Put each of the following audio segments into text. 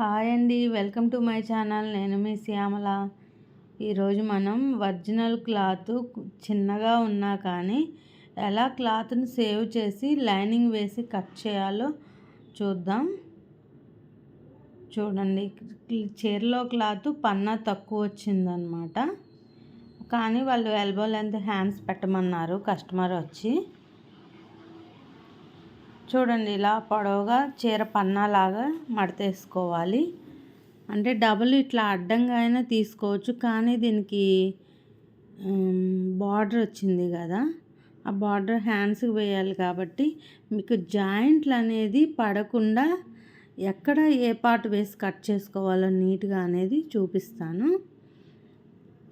Hi అండి. Welcome to my channel. నేను మీ శ్యామల. ఈరోజు మనం ఒరిజినల్ క్లాత్ చిన్నగా ఉన్నా కానీ ఎలా క్లాత్ని సేవ్ చేసి లైనింగ్ వేసి కట్ చేయాలో చూద్దాం. చూడండి. చీరలో క్లాత్ పన్నా తక్కువ వచ్చిందనమాట కానీ వాళ్ళు ఎల్బో లెంత్ హ్యాండ్స్ పెట్టమన్నారు. కస్టమర్ వచ్చి చూడండి ఇలా పొడవుగా చీర పన్నాలాగా మడతేసుకోవాలి. అంటే డబుల్ ఇట్లా అడ్డంగా అయినా తీసుకోవచ్చు కానీ దీనికి బార్డర్ వచ్చింది కదా. ఆ బార్డర్ హ్యాండ్స్కి వేయాలి కాబట్టి మీకు జాయింట్లు అనేది పడకుండా ఎక్కడ ఏ పార్ట్ వేసి కట్ చేసుకోవాలో నీట్గా అనేది చూపిస్తాను.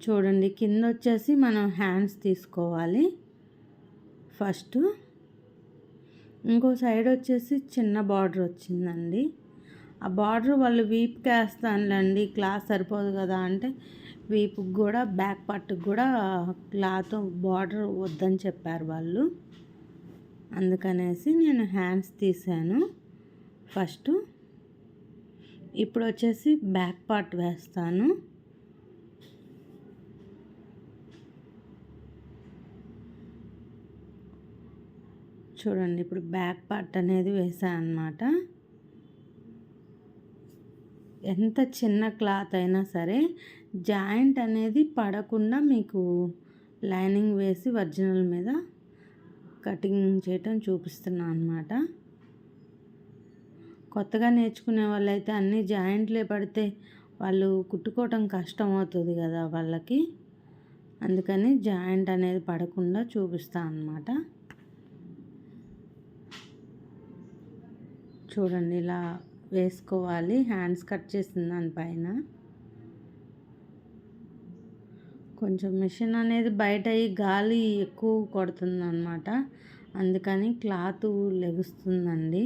చూడండి కింద వచ్చేసి మనం హ్యాండ్స్ తీసుకోవాలి. ఫస్ట్ ఇంకో సైడ్ వచ్చేసి చిన్న బార్డర్ వచ్చిందండి. ఆ బార్డర్ వాళ్ళు వీపుకి వేస్తానులేండి క్లాత్ సరిపోదు కదా అంటే వీపుకి కూడా బ్యాక్ పార్ట్కి కూడా క్లాత్ బార్డర్ వద్దని చెప్పారు వాళ్ళు. అందుకనేసి నేను హ్యాండ్స్ తీసాను ఫస్ట్ ఇప్పుడు వచ్చేసి బ్యాక్ పార్ట్ వేస్తాను. చూడండి ఇప్పుడు బ్యాక్ పార్ట్ అనేది వేసాను అనమాట ఎంత చిన్న క్లాత్ అయినా సరే జాయింట్ అనేది పడకుండా మీకు లైనింగ్ వేసి ఒరిజినల్ మీద కటింగ్ చేయటం చూపిస్తున్నాను అనమాట కొత్తగా నేర్చుకునే వాళ్ళైతే అన్ని జాయింట్లే పడితే వాళ్ళు కుట్టుకోవటం కష్టం అవుతుంది కదా వాళ్ళకి. అందుకని జాయింట్ అనేది పడకుండా చూపిస్తాను అనమాట చూడండి ఇలా వేసుకోవాలి. హ్యాండ్స్ కట్ చేసిన దానిపైన కొంచెం మిషన్ అనేది బయట గాలి ఎక్కువ కొడుతుంది అనమాట అందుకని క్లాత్ లెగుస్తుందండి.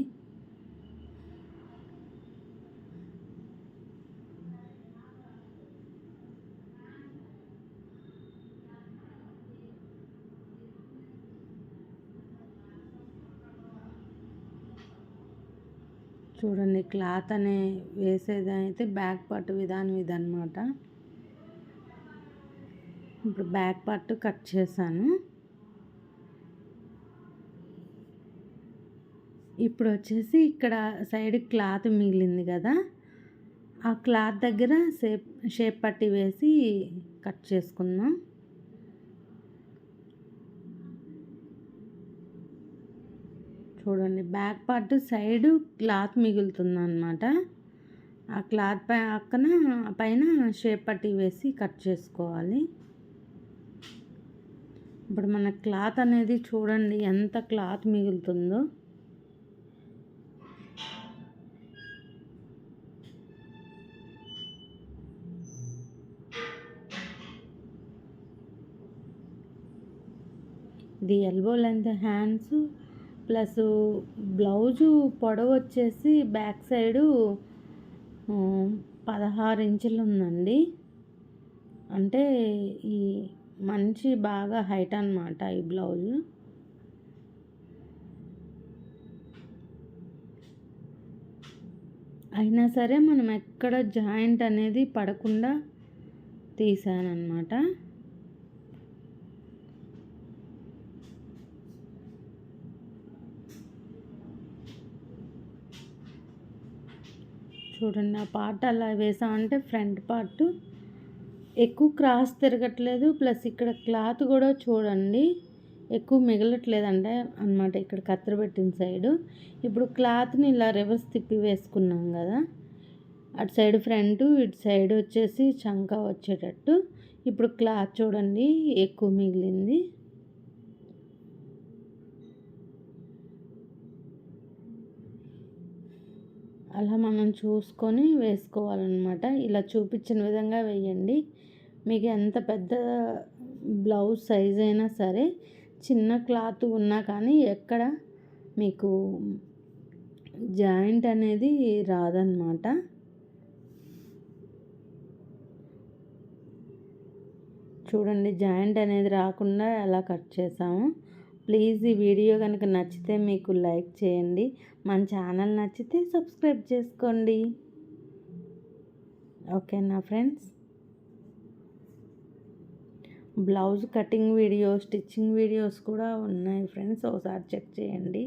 చూడండి క్లాత్ అనే వేసేది అయితే బ్యాక్ పార్ట్ విధానం ఇదనమాట ఇప్పుడు బ్యాక్ పార్ట్ కట్ చేశాను. ఇప్పుడు వచ్చేసి ఇక్కడ సైడ్ క్లాత్ మిగిలింది కదా ఆ క్లాత్ దగ్గర షేప్ షేప్ పట్టి వేసి కట్ చేసుకుందాం. చూడండి. బ్యాక్ పార్ట్ సైడ్ క్లాత్ మిగులుతుంది అనమాట ఆ క్లాత్ పై పక్కన పైన షేప్ పట్టి వేసి కట్ చేసుకోవాలి. ఇప్పుడు మన క్లాత్ అనేది చూడండి ఎంత క్లాత్ మిగులుతుందో. ఇది elbow length hands plus blouse పొడవు వచ్చేసి బ్యాక్ సైడు పదహారు ఇంచులు ఉందండి. అంటే ఈ మంచి బాగా హైట్ అనమాట ఈ బ్లౌజు. అయినా సరే మనం ఎక్కడ జాయింట్ అనేది పడకుండా తీసానమాట చూడండి ఆ పార్ట్ అలా వేసామంటే ఫ్రంట్ పార్ట్. ఎక్కువ క్రాస్ తిరగట్లేదు ప్లస్ ఇక్కడ క్లాత్ కూడా చూడండి ఎక్కువ మిగలట్లేదు అంటే అనమాట ఇక్కడ కత్తెర పెట్టిన సైడు. ఇప్పుడు క్లాత్ని ఇలా రివర్స్ తిప్పి వేసుకున్నాం కదా అటు సైడ్ ఫ్రంట్ ఇటు సైడ్ వచ్చేసి చంకా వచ్చేటట్టు. ఇప్పుడు క్లాత్ చూడండి ఎక్కువ మిగిలింది. అలా మనం చూసుకొని వేసుకోవాలన్నమాట. ఇలా చూపించిన విధంగా వేయండి. మీకు ఎంత పెద్ద బ్లౌజ్ సైజ్ అయినా సరే చిన్న క్లాత్ ఉన్నా కానీ ఎక్కడ మీకు జాయింట్ అనేది రాదన్నమాట. చూడండి జాయింట్ అనేది రాకుండా ఎలా కట్ చేసాము. ప్లీజ్ ఈ వీడియో కనుక నచ్చితే మీకు లైక్ చేయండి. మన ఛానల్ నచ్చితే సబ్స్క్రైబ్ చేసుకోండి. ఓకేనా friends? Blouse cutting video stitching videos కూడా ఉన్నాయి ఫ్రెండ్స్. ఒకసారి చెక్ చేయండి.